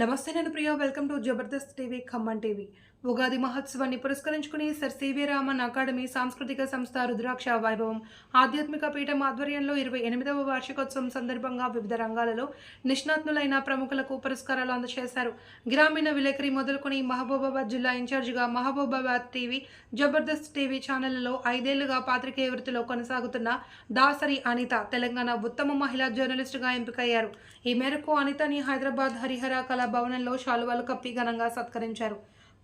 నమస్తే నేను Priya welcome to Jabardasth TV Khammam TV Ugadi మహోత్సవాన్ని పురస్కరించుకుని సర్ సివి రామన్ అకాడమీ సాంస్కృతిక సంస్థ రుద్రాక్ష వైభవం ఆధ్యాత్మిక పీఠం ఆధ్వర్యంలో ఇరవై ఎనిమిదవ వార్షికోత్సవం సందర్భంగా వివిధ రంగాలలో నిష్ణాతులైన ప్రముఖులకు పురస్కారాలు అందజేశారు. గ్రామీణ విలేకరి మొదలుకొని మహబూబాబాద్ జిల్లా ఇన్ఛార్జిగా మహబూబాబాద్ టీవీ జబర్దస్త్ టీవీ ఛానళ్ళలో ఐదేళ్ళుగా పాత్రికేయ వృత్తిలో కొనసాగుతున్న దాసరి అనిత తెలంగాణ ఉత్తమ మహిళా జర్నలిస్టుగా ఎంపికయ్యారు. ఈ మేరకు అనితని హైదరాబాద్ హరిహర కళ భవనంలో శాలువాలు కప్పి ఘనంగా సత్కరించారు.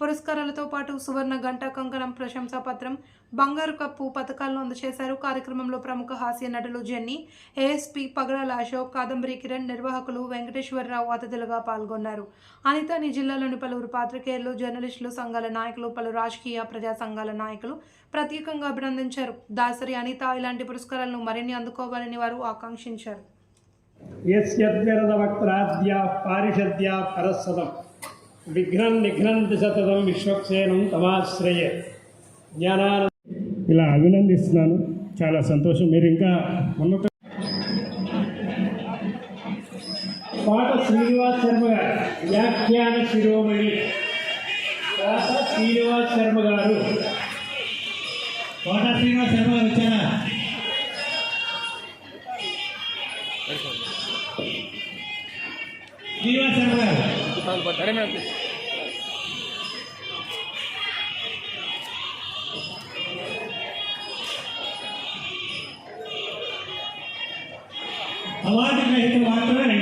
పురస్కారాలతో పాటు సువర్ణ గంట కంకణం ప్రశంసా పత్రం బంగారు కప్పు పథకాలను అందజేశారు. కార్యక్రమంలో ప్రముఖ హాస్య నటులు జెన్నీ ఏఎస్పీ పగడాల అశోక్ కాదంబరి కిరణ్ నిర్వాహకులు వెంకటేశ్వరరావు అతిథులుగా పాల్గొన్నారు. అనితని జిల్లాలోని పలువురు పాత్రికేయులు జర్నలిస్టులు సంఘాల నాయకులు పలు రాజకీయ ప్రజా సంఘాల నాయకులు ప్రత్యేకంగా అభినందించారు. దాసరి అనిత ఇలాంటి పురస్కారాలను మరిన్ని అందుకోవాలని వారు ఆకాంక్షించారు. యస్యద్విరదవక్త్రాద్యా పారిషద్యా పరస్సదం విఘ్నం నిఘ్నంతి సతతం విశ్వక్సేనం తమాశ్రయ జ్ఞానాన ఇలా అభినందిస్తున్నాను. చాలా సంతోషం. మీరు ఇంకా ఉన్నత పాట శ్రీనివాస్ శర్మ గారు. వ్యాఖ్యాన శిరోమణి. పాట శ్రీనివాస్ శర్మ గారు. కోట శ్రీనివాస్ శర్మ గారు వచ్చారా? అవార్డు గ్రహీత మాత్రమే రండి